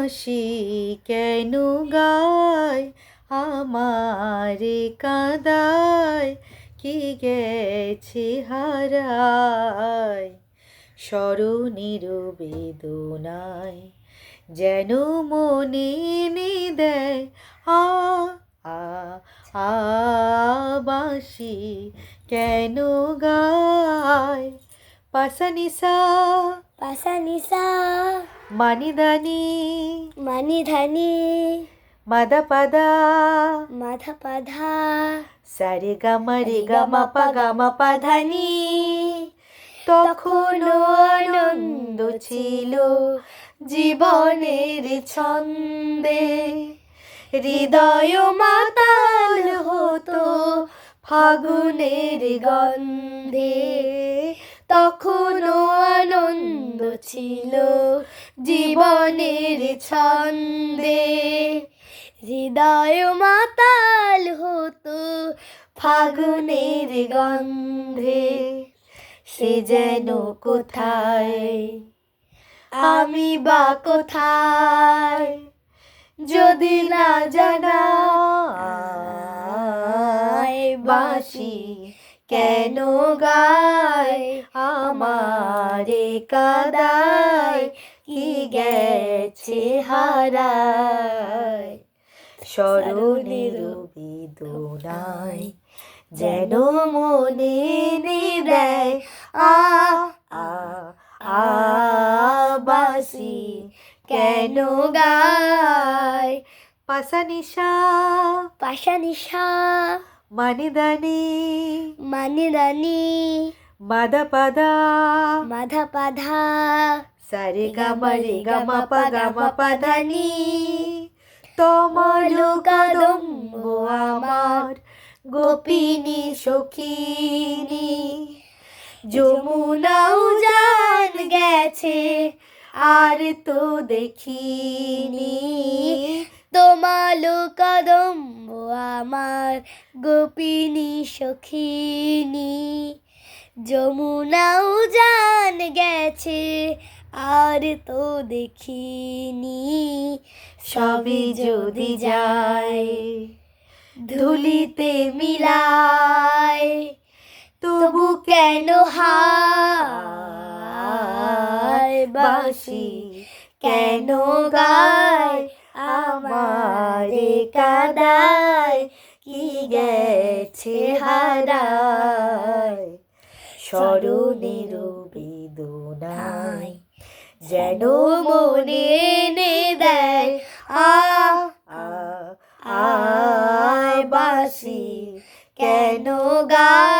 বাঁশি কেন গায়? আমারে কাদায়, কি গেছে হারায়? স্মরণের বেদনায় যেন মনে এনে দেয় আ আ আ বাঁশি কেন গায়? পাশানিসা। পাশানিসা। ধানি মাদা পাদা মাধা পাধা সারে গামা রে গামা পা গামা তখনও আনন্দ ছিল জীবনের ছন্দে হৃদয় মাতাল হতো ফাগুনের গন্ধে তখনও আনন্দ ছিল জীবনের ছন্দে। হৃদয় মাতাল হতো ফাগুনের গন্ধে, সে যেন কোথায়? আমি বা কোথায়? যদি না জানা বাঁশি কেন গায় আমারে কাদায়? কি গেছে হারায়? স্মরণের বেদনায় যেন মনে দেয় আ আ আ বাসি কেন গায়? পাশা নিশা পাশা মানি মাধা পাধা সারে গামা রে গামা পা গামা পাধানি তোমার কদম্ব আমার গোপিনী সখিনী যমুনাও জান গেছে আর তো দেখিনি তোমালো কদম্ব আমার গোপিনী সখিনী, যমুনাও জান গেছে, আর তো দেখিনি। সবই যদি যায়, ধুলিতে মিলায়, তবু কেন হায় বাঁশি কেন গায় আমারে কাদায়? গেছে হারায় স্মরণের বেদনায় যেন মনে এনে দেয় আ আয় বাসি কেন গায়